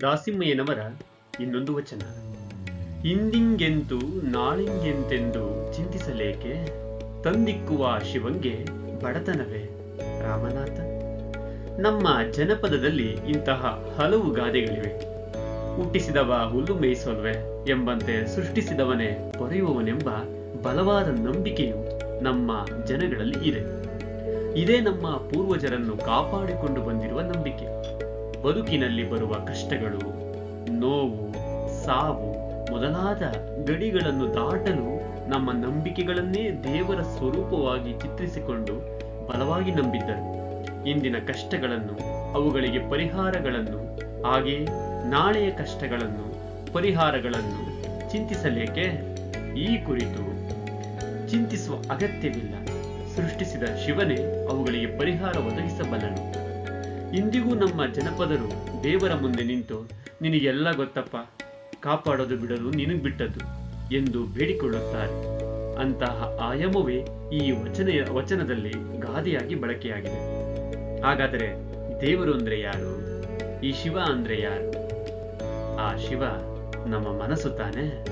ದಾಸಿಮಯ್ಯನವರ ಇನ್ನೊಂದು ವಚನ. ಇಂದಿಂಗೆಂತು ನಾಳಿಂಗೆಂತೆಂದು ಚಿಂತಿಸಲೇಕೆ, ತಂದಿಕ್ಕುವ ಶಿವಂಗೆ ಬಡತನವೇ ರಾಮನಾಥ. ನಮ್ಮ ಜನಪದದಲ್ಲಿ ಇಂತಹ ಹಲವು ಗಾದೆಗಳಿವೆ. ಹುಟ್ಟಿಸಿದವ ಹುಲ್ಲು ಮೇಯಿಸೋಲ್ವೆ ಎಂಬಂತೆ ಸೃಷ್ಟಿಸಿದವನೇ ಪೊರೆಯುವವನೆಂಬ ಬಲವಾದ ನಂಬಿಕೆಯು ನಮ್ಮ ಜನಗಳಲ್ಲಿ ಇದೆ. ಇದೇ ನಮ್ಮ ಪೂರ್ವಜರನ್ನು ಕಾಪಾಡಿಕೊಂಡು ಬಂದಿರುವ ನಂಬಿಕೆ. ಬದುಕಿನಲ್ಲಿ ಬರುವ ಕಷ್ಟಗಳು, ನೋವು, ಸಾವು ಮೊದಲಾದ ಗಡಿಗಳನ್ನು ದಾಟಲು ನಮ್ಮ ನಂಬಿಕೆಗಳನ್ನೇ ದೇವರ ಸ್ವರೂಪವಾಗಿ ಚಿತ್ರಿಸಿಕೊಂಡು ಬಲವಾಗಿ ನಂಬಿದ್ದರು. ಇಂದಿನ ಕಷ್ಟಗಳನ್ನು, ಅವುಗಳಿಗೆ ಪರಿಹಾರಗಳನ್ನು, ಹಾಗೆ ನಾಳೆಯ ಕಷ್ಟಗಳನ್ನು, ಪರಿಹಾರಗಳನ್ನು ಚಿಂತಿಸಲೇಕೆ ಈ ಕುರಿತು ಚಿಂತಿಸುವ ಅಗತ್ಯವಿಲ್ಲ. ಸೃಷ್ಟಿಸಿದ ಶಿವನೇ ಅವುಗಳಿಗೆ ಪರಿಹಾರ ಒದಗಿಸಬಲ್ಲನು. ಇಂದಿಗೂ ನಮ್ಮ ಜನಪದರು ದೇವರ ಮುಂದೆ ನಿಂತು, ನಿನಗೆಲ್ಲ ಗೊತ್ತಪ್ಪ, ಕಾಪಾಡೋದು ಬಿಡಲು ನಿನಗೆ ಬಿಟ್ಟದ್ದು ಎಂದು ಬೇಡಿಕೊಳ್ಳುತ್ತಾರೆ. ಅಂತಹ ಆಯಾಮವೇ ಈ ವಚನೆಯ ವಚನದಲ್ಲಿ ಗಾದೆಯಾಗಿ ಬಳಕೆಯಾಗಿದೆ. ಹಾಗಾದರೆ ದೇವರು ಅಂದ್ರೆ ಯಾರು? ಈ ಶಿವ ಅಂದ್ರೆ ಯಾರು? ಆ ಶಿವ ನಮ್ಮ ಮನಸ್ಸು ತಾನೇ?